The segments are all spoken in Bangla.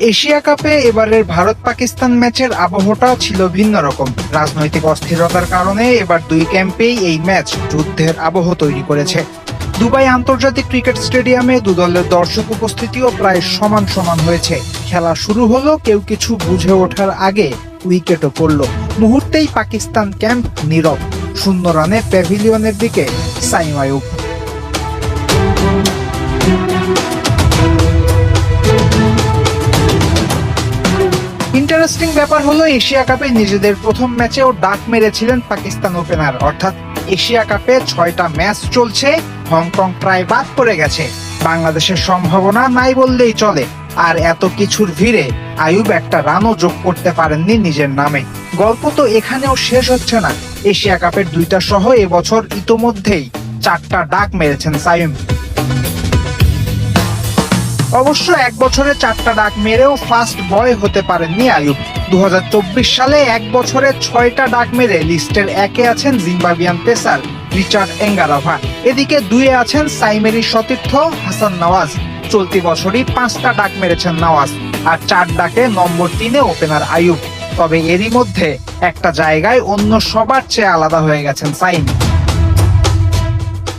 এশিয়া কাপে এবারের ভারত পাকিস্তান ম্যাচের আবহটা ছিল ভিন্ন রকম। রাজনৈতিক অস্থিরতার কারণে এবার দুই ক্যাম্পেই এই ম্যাচ যুদ্ধের আবহ তৈরি করেছে। দুবাই আন্তর্জাতিক ক্রিকেট স্টেডিয়ামে দু দলের দর্শক উপস্থিতিও প্রায় সমান সমান হয়েছে। খেলা শুরু হলো, কেউ কিছু বুঝে ওঠার আগে উইকেটও পড়ল। মুহূর্তেই পাকিস্তান ক্যাম্প নীরব। শূন্য রানে প্যাভিলিয়নের দিকে সাইম ইন্টারেস্টিং ব্যাপার হলো এশিয়া কাপে নিজেদের প্রথম ম্যাচেও ডাক মেরেছিলেন পাকিস্তান ওপেনার। অর্থাৎ এশিয়া কাপে ছয়টা ম্যাচ চলছে, হংকং প্রায় বাদ পড়ে গেছে। বাংলাদেশের সম্ভাবনা নাই বললেই চলে। আর এত কিছুর ভিড়ে আয়ুব একটা রানও যোগ করতে পারেননি নিজের নামে। গল্প তো এখানেও শেষ হচ্ছে না। এশিয়া কাপের দুইটা সহ এবছর ইতোমধ্যেই চারটা ডাক মেরেছেন সাইম অবশ্য এক বছরে চারটা ডাক মেরেও ফার্স্ট বয় হতে পারেননি আয়ুব। দু হাজার চব্বিশ সালে এক বছরে ছয়টা ডাক মেরে লিস্টের একে আছেন জিম্বাবিয়ান পেসার রিচার্ড এঙ্গারাভা। এদিকে দুয়ে আছেন সাইমেরি সতীর্থ হাসান নওয়াজ। চলতি বছরই পাঁচটা ডাক মেরেছেন নওয়াজ আর চার ডাকে নম্বর তিনে ওপেনার আয়ুব। তবে এরই মধ্যে একটা জায়গায় অন্য সবার চেয়ে আলাদা হয়ে গেছেন সাইম।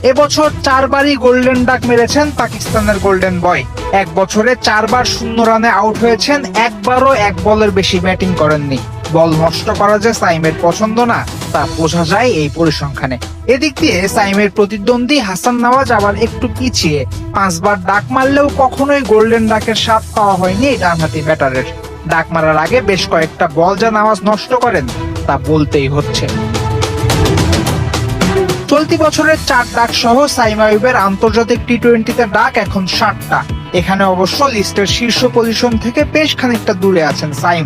এবছর চারবারই গোল্ডেন ডাক মেরেছেন পাকিস্তানের গোল্ডেন বয় এক বছরে চারবার শূন্য রানে আউট হয়েছেন, একবারও এক বলের বেশি ব্যাটিং করেননি। বল নষ্ট করা যে সাইমের পছন্দ না, তা বোঝা যায় এই পরিসংখ্যানে। এদিক দিয়ে সাইমের প্রতিদ্বন্দ্বী হাসান নওয়াজ আবার একটু পিছিয়ে। পাঁচবার ডাক মারলেও কখনোই গোল্ডেন ডাকের স্বাদ পাওয়া হয়নি এই ডানহাতি ব্যাটারের। ডাক মারার আগে বেশ কয়েকটা বল যা নওয়াজ নষ্ট করেন, তা বলতেই হচ্ছে। চলতি বছরের চার ডাক সহ সাইম আইয়ুবের আন্তর্জাতিক টি টোয়েন্টিতে ডাক এখন ষাটটা এখানে অবশ্য লিস্টের শীর্ষ পজিশন থেকে বেশ খানিকটা দূরে আছেন সাইম।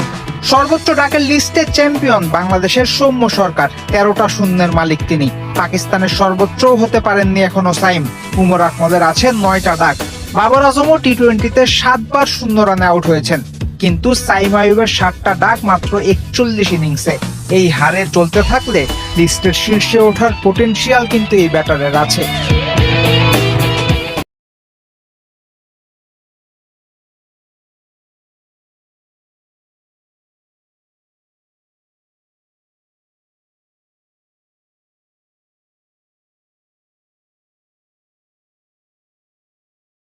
সর্বোচ্চ ডাকের লিস্টে চ্যাম্পিয়ন বাংলাদেশের সৌম্য সরকার, তেরোটা শূন্যের মালিক তিনি। পাকিস্তানের সর্বোচ্চ হতে পারেননি এখনও সাইম। উমর আহমদের আছে নয়টা ডাক। বাবর আজমও টি টোয়েন্টিতে সাতবার শূন্য রানে আউট হয়েছেন। কিন্তু সাইমায়ুবের সাতটা ডাক মাত্র একচল্লিশ ইনিংসে এই হারে চলতে থাকলে লিস্টের শীর্ষে ওঠার পোটেনশিয়াল কিন্তু এই ব্যাটারের আছে।